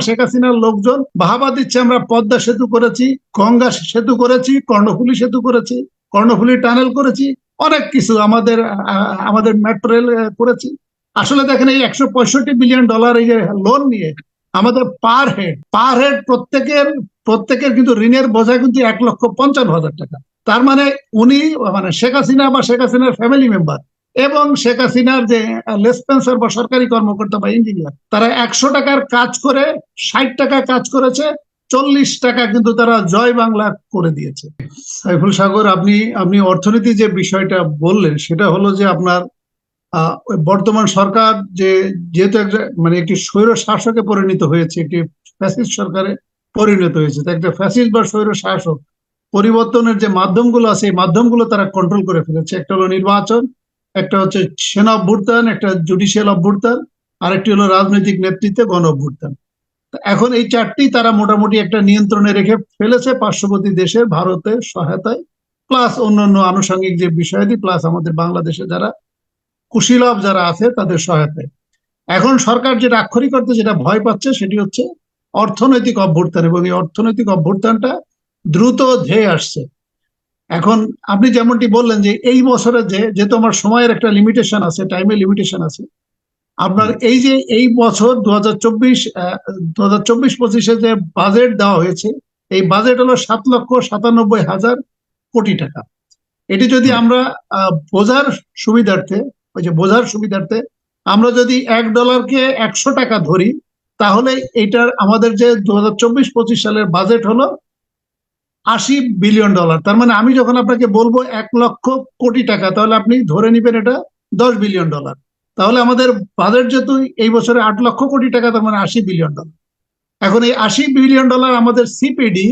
শেখ হাসিনার লোকজন বাহাবা দিচ্ছে আমরা পদ্মা সেতু করেছি, গঙ্গা সেতু করেছি, কর্ণফুলি সেতু করেছি, কর্ণফুলী টানেল করেছি, অনেক কিছু আমাদের আমাদের মেট্রো রেল করেছি। আসলে দেখেন এই একশো পঁয়ষট্টি বিলিয়ন ডলার এই যে লোন নিয়ে আমাদের পার হেড পার হেড প্রত্যেকের প্রত্যেকের কিন্তু ঋণের বোঝা কিন্তু এক লক্ষ পঞ্চান্ন হাজার টাকা। তার মানে উনি মানে শেখ হাসিনা বা শেখ হাসিনার ফ্যামিলি মেম্বার এবং শেখ হাসিনার যে লেসপেন্সার বা সরকারি কর্মকর্তা বা ইঞ্জিনিয়ার তারা একশো টাকার কাজ করে, ষাট টাকা কাজ করেছে, চল্লিশ টাকা কিন্তু তারা জয় বাংলা করে দিয়েছে। সাইফুল সাগর, আপনি আপনি অর্থনীতি যে বিষয়টা বললেন, সেটা হলো যে আপনার বর্তমান সরকার যে, যেহেতু একটা মানে একটি স্বৈর শাসকে পরিণত হয়েছে, একটি ফ্যাসিস্ট সরকারে পরিণত হয়েছে একটা ফ্যাসিস্ট বা স্বৈর শাসক পরিবর্তনের যে মাধ্যমগুলো আছে, এই মাধ্যমগুলো তারা কন্ট্রোল করে ফেলেছে। একটা হলো নির্বাচন একটা হচ্ছে সেনা অভ্যুত্থান, একটা জুডিশিয়াল অভ্যুত্থান, আরেকটি হলো রাজনৈতিক নেতৃত্বে গণ অভ্যুত্থান। এখন এই চারটি তারা মোটামুটি একটা নিয়ন্ত্রণে রেখে ফেলেছে পার্শ্ববর্তী দেশের ভারতের সহায়তায় প্লাস অন্যান্য আনুষঙ্গিক যে বিষয়াদি প্লাস আমাদের বাংলাদেশে যারা কুশীলভ যারা আছে, তাদের সহায়তায়। এখন সরকার যেটা আক্ষরিক অর্থে যেটা ভয় পাচ্ছে, সেটি হচ্ছে অর্থনৈতিক অভ্যুত্থান এবং এই অর্থনৈতিক অভ্যুত্থানটা দ্রুত ধেয়ে আসছে। এখন আপনি যেমনটি বললেন যে এই বছরে যে যেহেতু আমার সময়ের একটা লিমিটেশন আছে টাইমের লিমিটেশন আছে আপনার এই যে এই বছর দু হাজার চব্বিশ দু হাজার চব্বিশ পঁচিশে যে বাজেট দেওয়া হয়েছে এই বাজেট হলো সাত লক্ষ সাতানব্বই হাজার কোটি টাকা। এটি যদি আমরা বোঝার সুবিধার্থে ওই যে বোঝার সুবিধার্থে আমরা যদি এক ডলারকে একশো টাকা ধরি তাহলে এটার আমাদের যে দু হাজার চব্বিশ পঁচিশ সালের বাজেট হলো আশি বিলিয়ন ডলার তার মানে আমি যখন আপনাকে বলব এক লক্ষ কোটি টাকা, তাহলে আপনি ধরে নিবেন এটা দশ বিলিয়ন ডলার তাহলে আমাদের বাজেট যেহেতু এই বছরে আট লক্ষ কোটি টাকা, তার মানে আশি বিলিয়ন ডলার এখন এই আশি বিলিয়ন ডলার আমাদের সিপিডি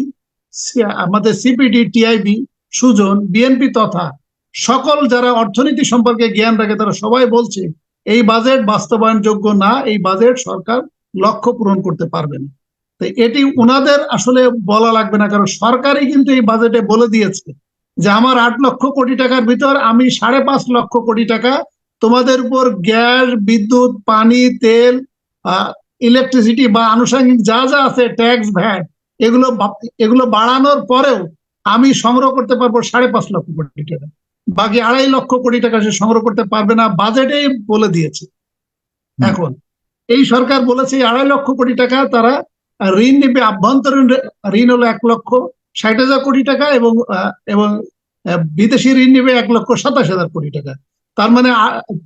আমাদের সিপিডি টিআইবি সুজন বিএনপি তথা সকল যারা অর্থনীতি সম্পর্কে জ্ঞান রাখে, তারা সবাই বলছে, এই বাজেট বাস্তবায়নযোগ্য না, এই বাজেট সরকার লক্ষ্য পূরণ করতে পারবে না। তো এটি ওনাদের আসলে বলা লাগবে না কারণ সরকারই কিন্তু এই বাজেটে বলে দিয়েছে যে আমার আট লক্ষ কোটি টাকার ভিতর আমি সাড়ে পাঁচ লক্ষ কোটি টাকা তোমাদের উপর গ্যাস বিদ্যুৎ পানি তেল ইলেকট্রিসিটি বা আনুষঙ্গিক যা যা আছে ট্যাক্স ভ্যাট এগুলো এগুলো বাড়ানোর পরেও আমি সংগ্রহ করতে পারব সাড়ে পাঁচ লক্ষ কোটি টাকা। বাকি আড়াই লক্ষ কোটি টাকা সে সংগ্রহ করতে পারবে না বাজেটেই বলে দিয়েছে। এখন এই সরকার বলেছে আড়াই লক্ষ কোটি টাকা তারা ঋণ নেবে আভ্যন্তরীণ ঋণ হলো এক লক্ষ ষাট হাজার কোটি টাকা এবং এবং বিদেশি ঋণ নেবে এক লক্ষ সাতাশ হাজার কোটি টাকা। তার মানে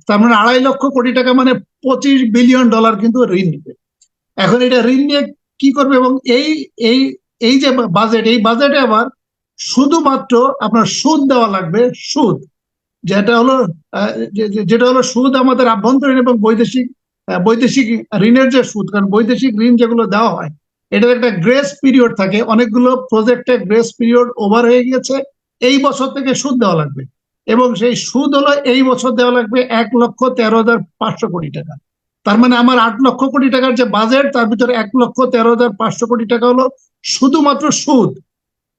তার মানে আড়াই লক্ষ কোটি টাকা মানে পঁচিশ বিলিয়ন ডলার কিন্তু ঋণ নেবে। এখন এটা ঋণ নিয়ে কি করবে এবং এই এই এই যে বাজেট, এই বাজেটে আবার শুধুমাত্র আপনার সুদ দেওয়া লাগবে, সুদ। যেটা হলো যেটা হলো সুদ আমাদের আভ্যন্তরীণ এবং বৈদেশিক বৈদেশিক ঋণের যে সুদ, কারণ বৈদেশিক ঋণ যেগুলো দেওয়া হয়, এটার একটা গ্রেস পিরিয়ড থাকে। অনেকগুলো প্রজেক্টে গ্রেস পিরিয়ড ওভার হয়ে গিয়েছে। এই বছর থেকে সুদ দেওয়া লাগবে। এবং সেই সুদ হলো এই বছর দেওয়া লাগবে এক লক্ষ তেরো হাজার পাঁচশো কোটি টাকা। তার মানে আমার আট লক্ষ কোটি টাকার যে বাজেট তার ভিতরে এক লক্ষ তেরো হাজার পাঁচশো কোটি টাকা হলো শুধুমাত্র সুদ।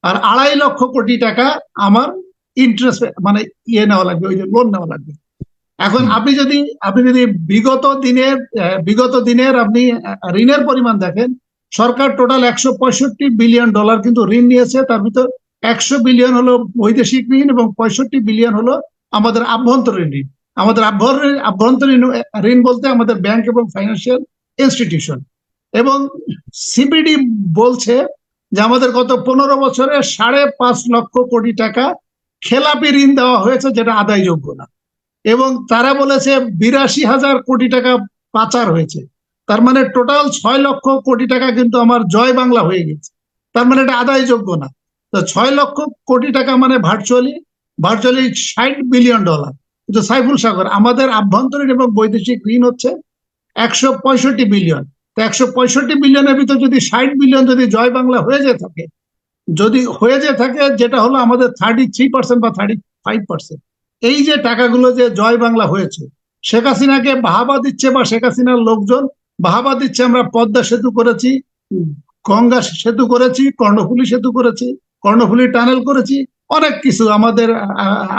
আর আড়াই লক্ষ কোটি টাকা আমার ইন্টারেস্ট মানে ইয়ে নেওয়া লাগবে, ওই যে লোন নেওয়া লাগবে। এখন আপনি যদি আপনি যদি বিগত দিনের বিগত দিনের আপনি ঋণের পরিমাণ দেখেন সরকার টোটাল একশো পঁয়ষট্টি বিলিয়ন ডলার কিন্তু ঋণ নিয়েছে তার ভিতর একশো বিলিয়ন হলো বৈদেশিক ঋণ এবং পঁয়ষট্টি বিলিয়ন হলো আমাদের আভ্যন্তরীণ ঋণ। আমাদের আভ্যন্তরীণ আভ্যন্তরীণ ঋণ বলতে আমাদের ব্যাংক এবং ফাইন্যান্সিয়াল ইনস্টিটিউশন এবং সিবিডি বলছে যে আমাদের গত পনেরো বছরে সাড়ে পাঁচ লক্ষ কোটি টাকা খেলাপি ঋণ দেওয়া হয়েছে যেটা আদায়যোগ্য না। এবং তারা বলেছে বিরাশি হাজার কোটি টাকা পাচার হয়েছে। তার মানে টোটাল ছয় লক্ষ কোটি টাকা কিন্তু আমার জয় বাংলা হয়ে গেছে। তার মানে এটা আদায়যোগ্য না। তো ছয় লক্ষ কোটি টাকা মানে ভার্চুয়ালি ভার্চুয়ালি ষাট বিলিয়ন ডলার কিন্তু সাইফুল সাগর, আমাদের আভ্যন্তরীণ এবং বৈদেশিক ঋণ হচ্ছে একশো পঁয়ষট্টি বিলিয়ন তো একশো পঁয়ষট্টি বিলিয়নের ভিতর যদি ষাট বিলিয়ন যদি জয় বাংলা হয়ে যেয়ে থাকে যদি হয়ে যেয়ে থাকে যেটা হলো আমাদের থার্টি থ্রি পার্সেন্ট বা থার্টি ফাইভ পার্সেন্ট এই যে টাকাগুলো যে জয় বাংলা হয়েছে, শেখ হাসিনাকে বাহাবা দিচ্ছে বা শেখ হাসিনার লোকজন বাহাবা দিচ্ছে, আমরা পদ্মা সেতু করেছি, গঙ্গা সেতু করেছি, কর্ণফুলি সেতু করেছি, কর্ণফুলি টানেল করেছি, অনেক কিছু আমাদের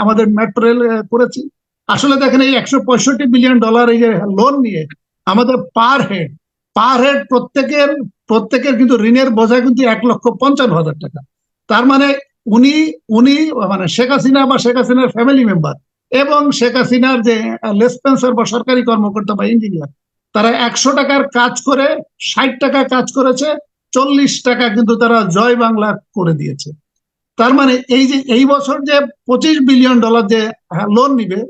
আমাদের মেট্রো রেল করেছি। আসলে দেখেন এই একশো পঁয়ষট্টি বিলিয়ন ডলার এই যে লোন নিয়ে আমাদের পার হেড পার হেড প্রত্যেকের প্রত্যেকের কিন্তু ঋণের বোঝা কিন্তু এক লক্ষ পঞ্চান্ন হাজার টাকা। তার মানে উনি উনি মানে শেখ হাসিনা বা শেখ হাসিনার ফ্যামিলি মেম্বার এবং শেখ হাসিনার যে লেসপেন্সার বা সরকারি কর্মকর্তা বা ইঞ্জিনিয়ার তারা একশো টাকার কাজ করে, ষাট টাকা কাজ করেছে, চল্লিশ টাকা কিন্তু তারা জয় বাংলা করে দিয়েছে। তার মানে এই যে, এই বছর যে পঁচিশ বিলিয়ন ডলার যে লোন নিবে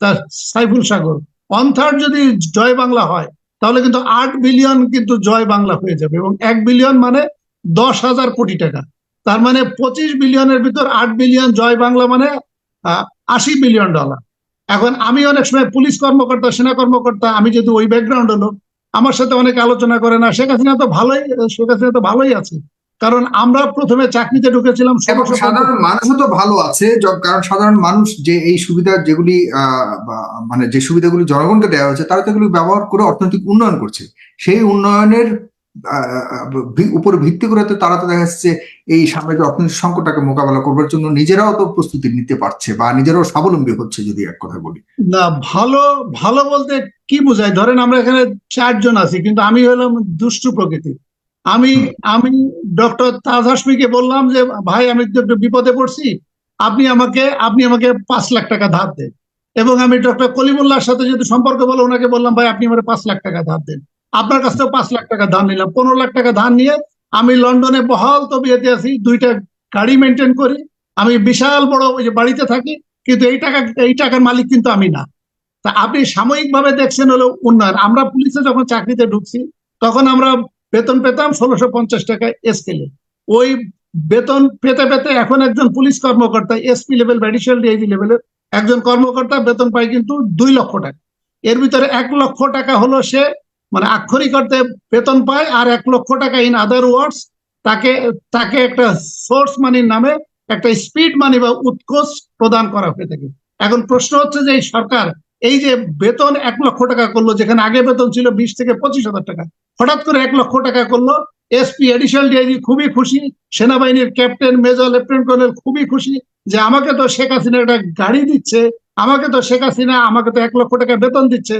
তার সাইফুল সাগর ওয়ান থার্ড যদি জয় বাংলা হয়, তাহলে কিন্তু আট বিলিয়ন কিন্তু জয় বাংলা হয়ে যাবে এবং এক বিলিয়ন মানে দশ হাজার কোটি টাকা। তার মানে পঁচিশ বিলিয়নের ভিতর আট বিলিয়ন জয় বাংলা মানে আশি বিলিয়ন ডলার। এখন আমি অনেক সময় পুলিশ কর্মকর্তা সেনা কর্মকর্তা আমি যদি ওই ব্যাকগ্রাউন্ড হলো আমার সাথে অনেক আলোচনা করে না। শেখ হাসিনা তো ভালোই শেখ হাসিনা তো ভালোই আছে। কারণ আমরা প্রথমে চাকরিতে ঢুকেছিলাম সাধারণ মানুষও তো ভালো আছে কারণ সাধারণ মানুষ যে এই সুবিধা যেগুলি আহ, মানে যে সুবিধাগুলি জনগণকে দেওয়া হয়েছে তারা তো এগুলি ব্যবহার করে অর্থনৈতিক উন্নয়ন করছে। সেই উন্নয়নের উপর ভিত্তি করে তো তারা তো দেখা যাচ্ছে এই সামনে যে অর্থনৈতিক সংকটটাকে মোকাবেলা করবার জন্য নিজেরাও তো প্রস্তুতি নিতে পারছে বা নিজেরাও স্বাবলম্বী হচ্ছে যদি এক কথা বলি। না ভালো ভালো বলতে কি বোঝায়? ধরেন আমরা এখানে চারজন আছি কিন্তু আমি হলাম দুষ্টু প্রকৃতির আমি আমি ডক্টর তাজ হাসমিকে বললাম যে ভাই আমি তো একটু বিপদে পড়ছি। আপনি আমাকে আপনি আমাকে পাঁচ লাখ টাকা ধার দেন। এবং আমি ডক্টর কলিমুল্লাহর সাথে যদি সম্পর্ক বলে ওনাকে বললাম ভাই আপনি আমার পাঁচ লাখ টাকা ধার দেন। আপনার কাছ থেকে পাঁচ লাখ টাকা ধার নিলাম। পনেরো লাখ টাকা ধার নিয়ে আমি লন্ডনে বহাল তবিয়েতে আছি, দুইটা গাড়ি মেনটেন করি। আমি বিশাল বড় ওই যে বাড়িতে থাকি, কিন্তু এই টাকা, এই টাকার মালিক কিন্তু আমি না। তা আপনি সাময়িকভাবে দেখছেন হলো উন্নয়ন। আমরা পুলিশে যখন চাকরিতে ঢুকছি, তখন আমরা বেতন পেতাম ষোলোশো পঞ্চাশ টাকা স্কেলে ওই বেতন পেতে পেতে এখন একজন পুলিশ কর্মকর্তা এসপি লেভেল অ্যাডিশনাল ডিআইজি লেভেলের একজন কর্মকর্তা বেতন পায় কিন্তু দুই লক্ষ টাকা। এর ভিতরে এক লক্ষ টাকা হলো সে মানে আক্ষরিক অর্থে বেতন পায় আর এক লক্ষ টাকা ইন আদার ওয়ার্ডস তাকে তাকে একটা সোর্স মানির নামে একটা স্পিড মানি বা উৎকোষ প্রদান করা হয়ে থাকে। এখন প্রশ্ন হচ্ছে যে এই সরকার এই যে বেতন এক লক্ষ টাকা করল, যেখানে আগে বেতন ছিল বিশ থেকে পঁচিশ হাজার টাকা, হঠাৎ করে এক লক্ষ টাকা করল এসপি এডিশনাল ডিআইজি খুবই খুশি, সেনাবাহিনীর ক্যাপ্টেন মেজর লেফটেন্যান্ট কর্নেল খুবই খুশি যে আমাকে তো শেখ হাসিনা একটা গাড়ি দিচ্ছে, আমাকে তো শেখ হাসিনা, আমাকে তো এক লক্ষ টাকা বেতন দিচ্ছে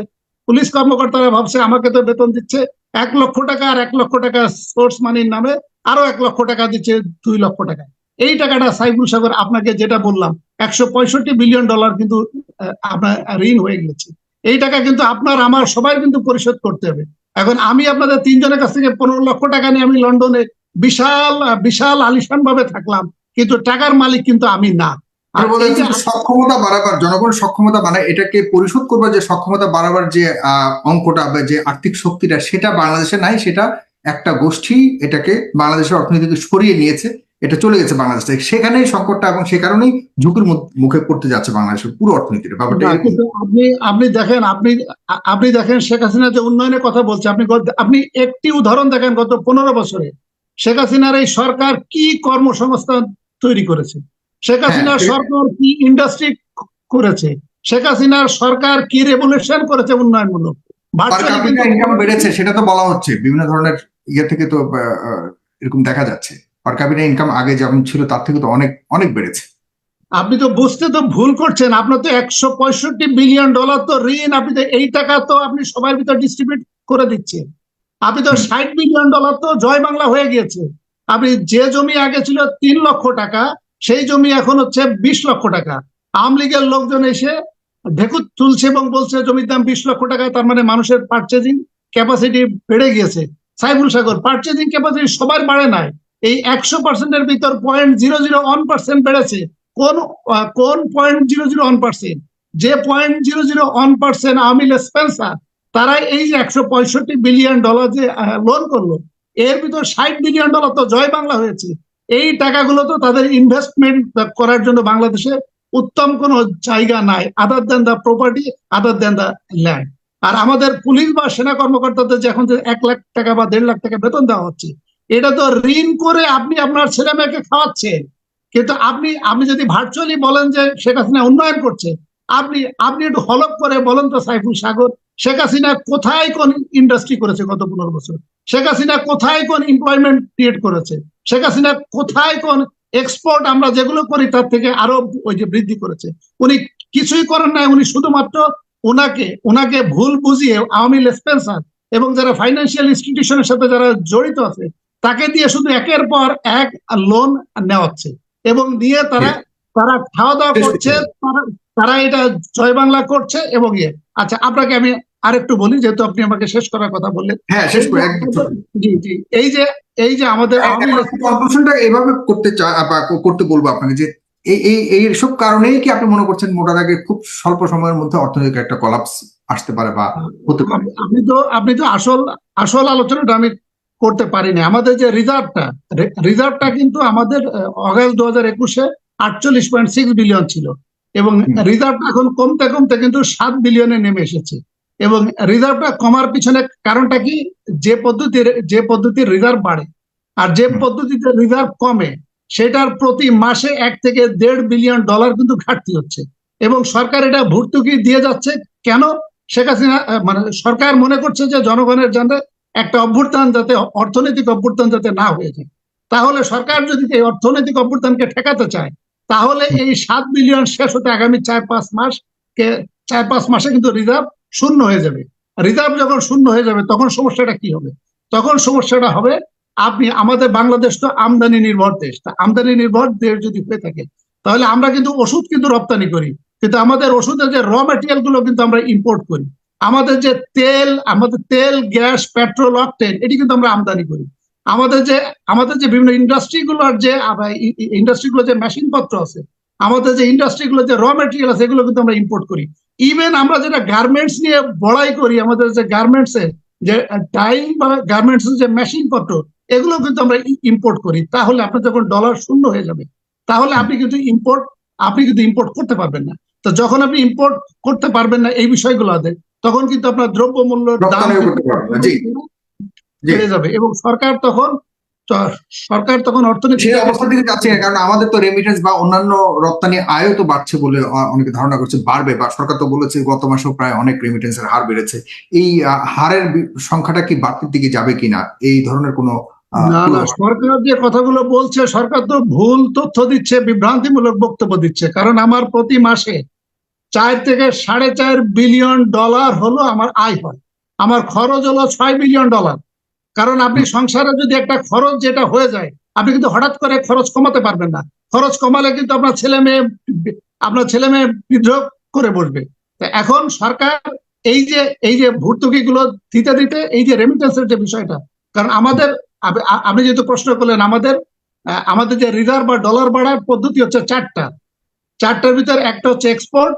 পুলিশ কর্মকর্তারা ভাবছে, আমাকে তো বেতন দিচ্ছে। এক লক্ষ টাকা আর এক লক্ষ টাকা সোর্স মানির নামে আরও এক লক্ষ টাকা দিচ্ছে দুই লক্ষ টাকা। এই টাকাটা সাইফুল সাগর, আপনাকে যেটা বললাম, একশো পঁয়ষট্টি বিলিয়ন ডলার কিন্তু আপনার ঋণ হয়ে গেছে এই টাকা কিন্তু আপনার, আমার সবাই কিন্তু পরিশোধ করতে হবে। এখন আমি আপনাদের তিনজনের কাছ থেকে পনেরো লক্ষ টাকা নিয়ে আমি লন্ডনে বিশাল বিশাল আলিশান ভাবে থাকলাম, কিন্তু টাকার মালিক কিন্তু আমি না। আর কিন্তু সক্ষমতা বাড়াবার জনগণের সক্ষমতা বাড়ায় এটাকে পরিশোধ করবার যে সক্ষমতা বাড়াবার যে অঙ্কটা বা যে আর্থিক শক্তিটা সেটা বাংলাদেশে নাই সেটা একটা গোষ্ঠী এটাকে বাংলাদেশের অর্থনীতি থেকে সরিয়ে নিয়েছে এটা চলে গেছে বাংলাদেশ থেকে। সেখানেই সংকটটা এবং সে কারণেই ঝুঁকির মুখ- পড়তে যাচ্ছে বাংলাদেশের পুরো অর্থনীতির ব্যাপারটা আপনি আপনি দেখেন আপনি আপনি দেখেন শেখ হাসিনা যে উন্নয়নের কথা বলছে আপনি আপনি একটি উদাহরণ দেখেন গত পনেরো বছরে শেখ হাসিনার এই সরকার কি কর্মসংস্থান তৈরি করেছে? শেখ হাসিনার সরকার কি ইন্ডাস্ট্রি করেছে? শেখ হাসিনার সরকার কি রেভলিউশন করেছে উন্নয়নমূলক? ইনকাম বেড়েছে সেটা তো বলা হচ্ছে। বিভিন্ন ধরনের ইয়ে থেকে তো এরকম দেখা যাচ্ছে। পার ক্যাপিটা ইনকাম আগে যেমন ছিল তার থেকে তো অনেক অনেক বেড়েছে। আপনি তো বুঝতে তো ভুল করছেন। আপনার তো একশো পঁয়ষট্টি বিলিয়ন ডলার তো ঋণ আপনি তো এই টাকা তো আপনি সবার ভিতর ডিস্ট্রিবিউট করে দিচ্ছেন। আপনি তো ষাট বিলিয়ন ডলার তো জয় বাংলা হয়ে গিয়েছে। আপনি যে জমি আগে ছিল তিন লক্ষ টাকা সেই জমি এখন হচ্ছে বিশ লক্ষ টাকা। আওয়ামী লীগের লোকজন এসে ঢেকুর তুলছে এবং বলছে জমির দাম বিশ লক্ষ টাকা তার মানে মানুষের পার্চেজিং ক্যাপাসিটি বেড়ে গিয়েছে। সাইফুল সাগর পার্চেজিং ক্যাপাসিটি সবার বাড়ে নাই। এই একশো পার্সেন্টের ভিতর point zero zero one percent বেড়েছে। কোন কোন point zero zero one percent যে point zero zero one percent Awami Spencer তারা এই যে একশো পঁয়ষট্টি বিলিয়ন ডলার যে লোন করল, এর ভিতর ষাট বিলিয়ন ডলার তো জয় বাংলা হয়েছে। এই টাকাগুলো তো তাদের ইনভেস্টমেন্ট করার জন্য বাংলাদেশে উত্তম কোন জায়গা নাই other than the property other than the land আর আমাদের পুলিশ বা সেনা কর্মকর্তাদের যে এখন যে এক লাখ টাকা বা দেড় লাখ টাকা বেতন দেওয়া হচ্ছে, এটা তো ঋণ করে আপনি আপনার ছেলে মেয়েকে খাওয়াচ্ছেন। কিন্তু আপনি আপনি যদি ভার্চুয়ালি বলেন যে শেখ হাসিনা উন্নয়ন করছে, আপনি আপনি একটু হলক করে বলেন তো সাইফুল সাগর, শেখ হাসিনা কোথায় কোন ইন্ডাস্ট্রি করেছে গত পনেরো বছর? শেখ হাসিনা কোথায় কোন এমপ্লয়মেন্ট ক্রিয়েট করেছে? শেখ হাসিনা কোথায় কোন এক্সপোর্ট আমরা যেগুলো করি তার থেকে আরও ওই যে বৃদ্ধি করেছে। উনি কিছুই করেন নাই উনি শুধুমাত্র ওনাকে ওনাকে ভুল বুঝিয়ে আওয়ামী স্পেন্সার এবং যারা ফাইন্যান্সিয়াল ইনস্টিটিউশনের সাথে যারা জড়িত আছে তাকে দিয়ে শুধু একের পর এক লোন নেওয়া হচ্ছে এবং নিয়ে তারা তারা খাওয়া দাওয়া করছে তারা- তারা এটা জয় বাংলা করছে এবং ইয়ে। আচ্ছা আপনাকে আমি আরেকটু বলি যেহেতু আপনি আমাকে শেষ করার কথা বললেন। হ্যাঁ শেষ করে জি জি এই যে এই যে আমাদের লীগ- এভাবে করতে করতে বলব আপনাকে যে এই এই এইসব কারণেই কি আপনি মনে করছেন মোটার আগে খুব স্বল্প সময়ের মধ্যে অর্থনৈতিক একটা কলাপস আসতে পারে বা হতে পারে? আপনি তো আপনি তো আসল আসল আলোচনাটা আমি করতে পারিনি। আমাদের যে রিজার্ভটা রিজার্ভটা কিন্তু আমাদের অগাস্ট দু হাজার একুশে আটচল্লিশ পয়েন্ট সিক্স বিলিয়ন ছিল। এবং। রিজার্ভটা এখন কমতে কমতে কিন্তু সাত বিলিয়নে নেমে এসেছে। এবং রিজার্ভটা কমার পিছনে কারণটা কি? যে পদ্ধতির যে পদ্ধতির রিজার্ভ বাড়ে আর যে পদ্ধতিতে রিজার্ভ কমে, সেটার প্রতি মাসে এক থেকে দেড় বিলিয়ন ডলার কিন্তু ঘাটতি হচ্ছে। এবং সরকার এটা ভর্তুকি দিয়ে যাচ্ছে। কেন? শেখ হাসিনা মানে সরকার মনে করছে যে জনগণের জানে একটা অভ্যুত্থান যাতে অর্থনৈতিক অভ্যুত্থান যাতে না হয়ে যায়। তাহলে সরকার যদি এই অর্থনৈতিক অভ্যুত্থানকে ঠেকাতে চায়, তাহলে এই সাত বিলিয়ন শেষ হতে আগামী চার পাঁচ মাস কে, চার পাঁচ মাসে কিন্তু রিজার্ভ শূন্য হয়ে যাবে। রিজার্ভ যখন শূন্য হয়ে যাবে, তখন সমস্যাটা কি হবে? তখন সমস্যাটা হবে, আপনি, আমাদের বাংলাদেশ তো আমদানি নির্ভর দেশ। তা আমদানি নির্ভর দেশ যদি হয়ে থাকে, তাহলে আমরা কিন্তু ওষুধ কিন্তু রপ্তানি করি। কিন্তু আমাদের ওষুধের যে র মেটেরিয়ালগুলো কিন্তু আমরা ইম্পোর্ট করি। আমাদের যে তেল, আমাদের তেল, গ্যাস পেট্রোল অকটেন এটি কিন্তু আমরা আমদানি করি। আমাদের যে আমাদের যে বিভিন্ন ইন্ডাস্ট্রি গুলোর যে ইন্ডাস্ট্রি গুলো যে মেশিনপত্র আছে আমাদের যে ইন্ডাস্ট্রি গুলো যে র মেটেরিয়াল আছে এগুলো কিন্তু আমরা ইম্পোর্ট করি। ইভেন আমরা যেটা গার্মেন্টস নিয়ে বড়াই করি আমাদের যে গার্মেন্টস এর যে ডাইং বা গার্মেন্টস যে মেশিন পত্র এগুলো কিন্তু আমরা ইম্পোর্ট করি। তাহলে আপনার যখন ডলার শূন্য হয়ে যাবে তাহলে আপনি কিন্তু ইম্পোর্ট আপনি কিন্তু ইম্পোর্ট করতে পারবেন না। তো যখন আপনি ইম্পোর্ট করতে পারবেন না এই বিষয়গুলো আছে তখন কিন্তু আপনার দ্রব্য মূল্য দাম। বেড়ে যাবে। এবং সরকার তখন সরকার তখন অর্থনীতি সেই অবস্থা থেকে যাচ্ছে না, কারণ আমাদের তো রেমিটেন্স বা অন্যান্য রপ্তানি আয়ও তো বাড়ছে বলে অনেকে ধারণা করছে বাড়বে বা সরকার তো বলেছে গত মাসেও প্রায় অনেক রেমিটেন্সের হার বেড়েছে। এই হারের সংখ্যাটা কি বাড়তির দিকে যাবে কিনা? এই ধরনের কোনো না না সরকার যে কথাগুলো বলছে সরকার তো ভুল তথ্য দিচ্ছে বিভ্রান্তিমূলক বক্তব্য দিচ্ছে। কারণ আমার প্রতি মাসে চার থেকে সাড়ে চার বিলিয়ন ডলার হলো আমার আয় হয়। আমার খরচ হলো ছয় বিলিয়ন ডলার কারণ আপনি সংসারে যদি একটা খরচ যেটা হয়ে যায়, আপনি কিন্তু হঠাৎ করে খরচ কমাতে পারবেন না। খরচ কমালে কিন্তু আপনার ছেলে মেয়ে, আপনার ছেলে মেয়ে বিদ্রোহ করে বসবে। এখন সরকার এই যে এই যে ভর্তুকি গুলো দিতে দিতে এই যে রেমিটেন্সের যে বিষয়টা, কারণ আমাদের, আপনি যেহেতু প্রশ্ন করলেন, আমাদের আমাদের যে রিজার্ভ বা ডলার বাড়ার পদ্ধতি হচ্ছে চারটা। চারটার ভিতর একটা হচ্ছে এক্সপোর্ট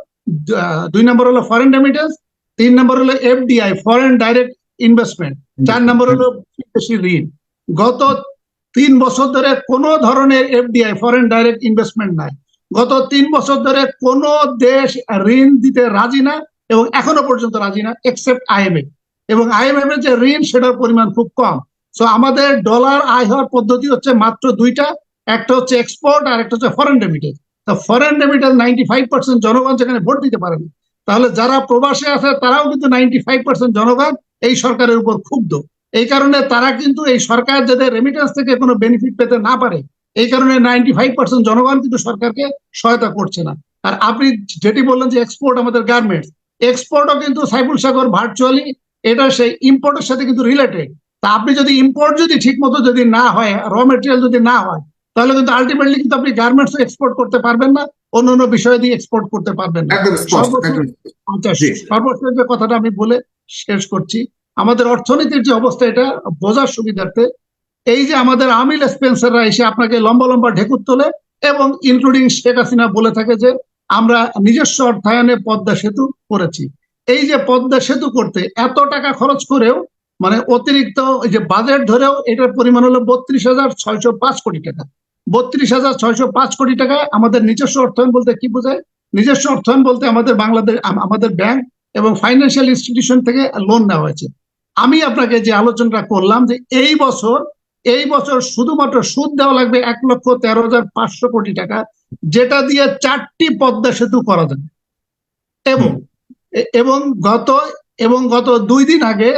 দুই নম্বর হলো ফরেন রেমিটেন্স তিন নম্বর হলো এফডিআই ফরেন ডাইরেক্ট ইনভেস্টমেন্ট চার নম্বর হলো বিদেশি ঋণ। গত তিন বছর ধরে কোনো ধরনের এফডিআই ফরেন ডাইরেক্ট ইনভেস্টমেন্ট নাই। গত তিন বছর ধরে কোনো দেশ ঋণ দিতে রাজি না এবং এখনও পর্যন্ত রাজি না এক্সেপ্ট আইএমএফ এবং আইএমএফ এর যে ঋণ সেটার পরিমাণ খুব কম। সো আমাদের ডলার আয় হওয়ার পদ্ধতি হচ্ছে মাত্র দুইটা। একটা হচ্ছে এক্সপোর্ট আর একটা হচ্ছে ফরেন রেমিটেন্স তো foreign remittance ninety five percent জনগণ যেখানে ভোট দিতে পারেনি। তাহলে যারা প্রবাসে আছে, তারাও কিন্তু নাইনটি ফাইভ পার্সেন্ট জনগণ এই সরকারের উপর ক্ষুব্ধ। এই কারণে তারা কিন্তু এই সরকার যাতে রেমিটেন্স থেকে কোনো বেনিফিট পেতে না পারে, এই কারণে নাইনটি ফাইভ পার্সেন্ট জনগণ কিন্তু সরকারকে সহায়তা করছে না। আর আপনি যেটি বললেন যে এক্সপোর্ট আমাদের গার্মেন্টস এক্সপোর্টও কিন্তু সাইফুল সাগর ভার্চুয়ালি এটা সেই ইম্পোর্টের সাথে কিন্তু রিলেটেড তা আপনি যদি ইম্পোর্ট যদি ঠিক মতো যদি না হয় র মেটেরিয়াল যদি না হয়, তাহলে কিন্তু আলটিমেটলি কিন্তু আপনি গার্মেন্টস এক্সপোর্ট করতে পারবেন না। অন্য অন্য বিষয় দিয়ে এক্সপোর্ট করতে পারবেন না। সর্বশেষ- আচ্ছা যে কথাটা আমি বলে শেষ করছি আমাদের অর্থনীতির যে অবস্থা এটা বোঝার সুবিধার্থে এই যে আমাদের আমিল স্পেন্সাররা এসে আপনাকে লম্বা লম্বা ঢেকুর তোলে এবং ইনক্লুডিং শেখ হাসিনা বলে থাকে যে আমরা নিজস্ব অর্থায়নে পদ্মা সেতু করেছি। এই যে পদ্মা সেতু করতে এত টাকা খরচ করেও মানে অতিরিক্ত ওই যে বাজেট ধরেও এটার পরিমাণ হলো বত্রিশ হাজার ছয়শো পাঁচ কোটি টাকা। বত্রিশ হাজার ছয়শো পাঁচ কোটি টাকা আমাদের নিজস্ব অর্থায়ন বলতে কি বোঝায়? নিজস্ব অর্থায়ন বলতে আমাদের বাংলাদেশ আম- আমাদের ব্যাংক এবং ফাইন্যান্সিয়াল ইনস্টিটিউশন থেকে লোন নেওয়া হয়েছে। আমি আপনাকে যে আলোচনাটা করলাম যে এই বছর এই বছর শুধুমাত্র সুদ দেওয়া লাগবে এক লক্ষ তেরো হাজার পাঁচশো কোটি টাকা, যেটা দিয়ে চারটি পদ্মা সেতু করা যাবে। এবং এবং গত এবং গত দুই দিন আগে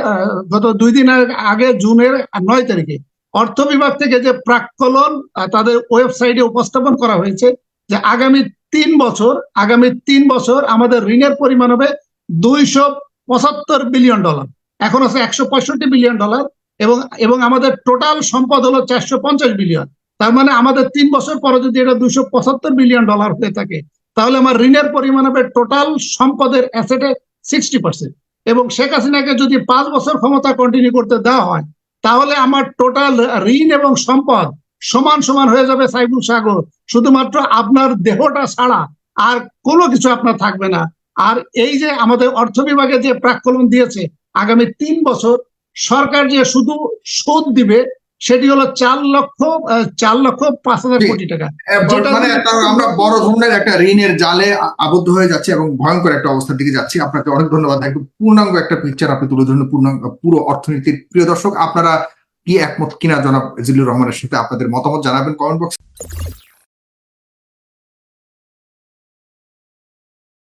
গত দুই দিন আগে জুনের নয় তারিখে অর্থ বিভাগ থেকে যে প্রাক্কলন তাদের ওয়েবসাইটে উপস্থাপন করা হয়েছে যে আগামী তিন বছর, আগামী তিন বছর আমাদের ঋণের পরিমাণ হবে দুইশো পঁচাত্তর বিলিয়ন ডলার। এখন আছে একশো পঁয়ষট্টি বিলিয়ন ডলার এবং এবং আমাদের টোটাল সম্পদ হলো চারশো পঞ্চাশ বিলিয়ন। তার মানে আমাদের তিন বছর পরে যদি এটা দুইশো পঁচাত্তর বিলিয়ন ডলার হয়ে থাকে, তাহলে আমার ঋণের পরিমাণ হবে টোটাল সম্পদের অ্যাসেটে সিক্সটি পার্সেন্ট। এবং শেখ হাসিনাকে যদি পাঁচ বছর ক্ষমতা কন্টিনিউ করতে দেওয়া হয় তাহলে আমার টোটাল ঋণ এবং সম্পদ সমান সমান হয়ে যাবে সাইবুল সাগর। শুধুমাত্র আপনার দেহটা ছাড়া আর কোনো কিছু আপনার থাকবে না। আর এই যে আমাদের অর্থ বিভাগে যে প্রাকলন দিয়েছে, আগামী তিন বছর সরকার যে শুধু সুদ দিবে সেটি হলো চার লক্ষ চার লক্ষ পাঁচ হাজার কোটি টাকা। মানে আমরা বড় ধরনের একটা ঋণের জালে আবদ্ধ হয়ে যাচ্ছে এবং ভয়ঙ্কর একটা অবস্থার দিকে যাচ্ছি। আপনাকে অনেক ধন্যবাদ। একদম পূর্ণাঙ্গ একটা পিকচার আপনি তুলে ধরুন পূর্ণাঙ্গ পুরো অর্থনীতির। প্রিয় দর্শক আপনারা কি একমত কিনা জনাব জিল্লুর রহমানের সাথে আপনাদের মতামত জানাবেন কমেন্ট বক্স।